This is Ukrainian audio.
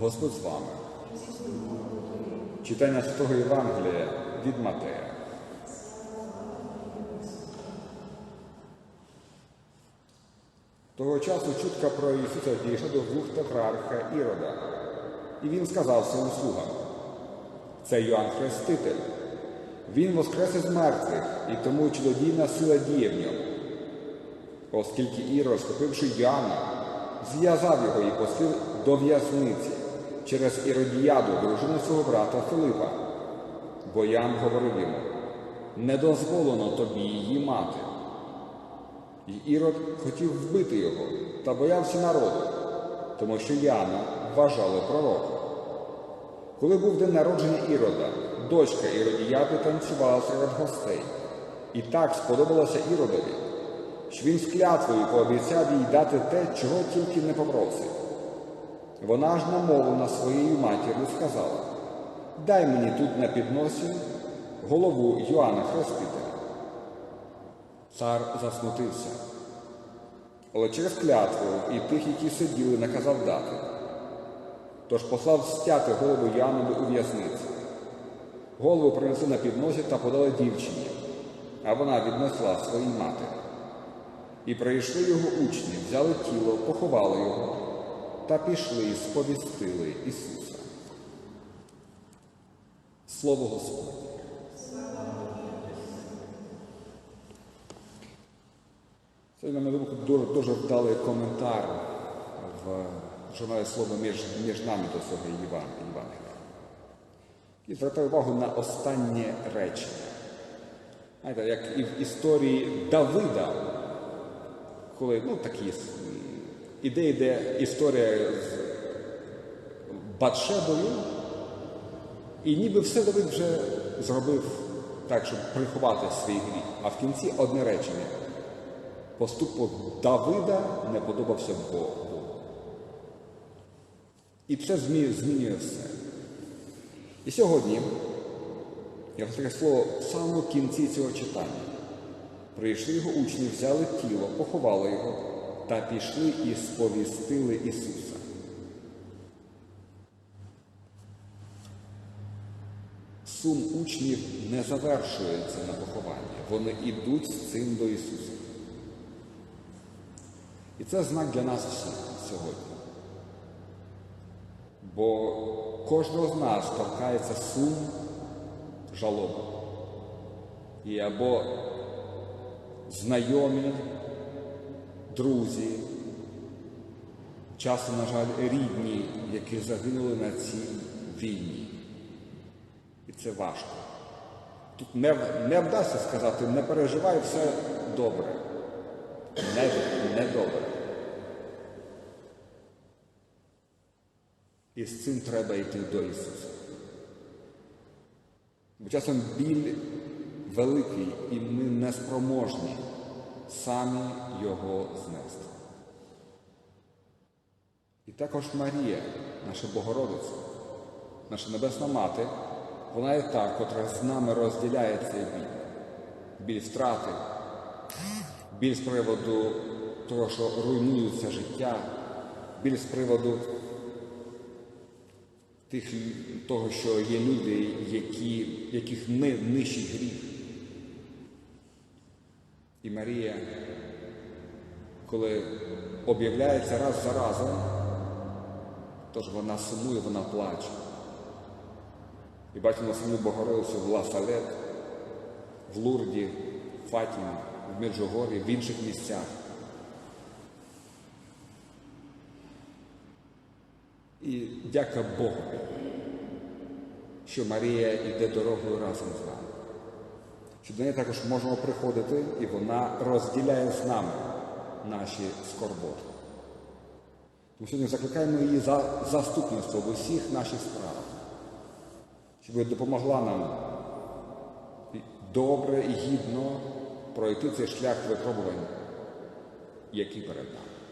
Господь з вами. Читання Святого Євангелія від Матея. Того часу чутка про Ісуса дійшла до вух тетрарха Ірода, і він сказав своїм слугам, це Йоанн Хреститель. Він воскрес із мертвих, і тому чудодійна сила діє в ньому. Оскільки Ірод, схопивши Йоанна, зв'язав його і послів до в'язниці через Іродіяду, дружину свого брата Филипа. Бо Ян говорив йому, не дозволено тобі її мати. І Ірод хотів вбити його та боявся народу, тому що Яна вважали пророком. Коли був день народження Ірода, дочка Іродіяди танцювала серед гостей, і так сподобалося Іродові, що він з клятвою пообіцяв їй дати те, чого тільки не попросив. Вона ж намовлена своєю матір'ю сказала: Дай мені тут на підносі голову Йоанна Хрестителя. Цар засмутився. Але через клятву і тих, які сиділи, наказав дати. Тож послав стяти голову Янові у в'язниці. Голову принесли на підносі та подали дівчині, а вона віднесла своїй матері. І прийшли його учні, взяли тіло, поховали його та пішли і сповістили Ісуса. Слово Господнє. Це, на мою думку, дуже, дуже вдалий коментар в журналі слово між, між нами до цього Єван- Євангелія. І звертаю увагу на останнє речення. Знаєте, як і в історії Давида, коли ну, такі м, ідеї, де історія з Батшебою, і ніби все Давид вже зробив так, щоб приховати свій гріх. А в кінці одне речення. Поступок Давида не подобався Богу. І це змі- змінює все. І сьогодні, я таке слово в самому кінці цього читання. Прийшли його учні, взяли тіло, поховали його та пішли і сповістили Ісуса. Сум учнів не завершується на похованні. Вони йдуть з цим до Ісуса. І це знак для нас всіх сьогодні. Бо кожного з нас торкається сум, жалоба. І або знайомі, друзі, часом, на жаль, рідні, які загинули на цій війні. І це важко. Тут не, не вдасться сказати, не переживай, все добре. Не, не добре. І з цим треба йти до Ісуса. Бо часом біль великий, і ми неспроможні самі його знести. І також Марія, наша Богородиця, наша Небесна Мати, вона і та, котра з нами розділяє цей біль, біль втрати, біль з приводу того, що руйнується життя, біль з приводу тих, того, що є люди, які, яких не нищить гріх. І Марія, коли об'являється раз за разом, тож вона сумує, вона плаче. І бачимо саму Богородицю в Ласалет, в Лурді, в Фатімі, в Меджугорі, в інших місцях. І дяка Богу, що Марія йде дорогою разом з нами. Що до неї також можемо приходити, і вона розділяє з нами наші скорботи. Тому сьогодні закликаємо її за заступництво в усіх наших справах, щоб допомогла нам добре і гідно пройти цей шлях випробувань, який перед нами.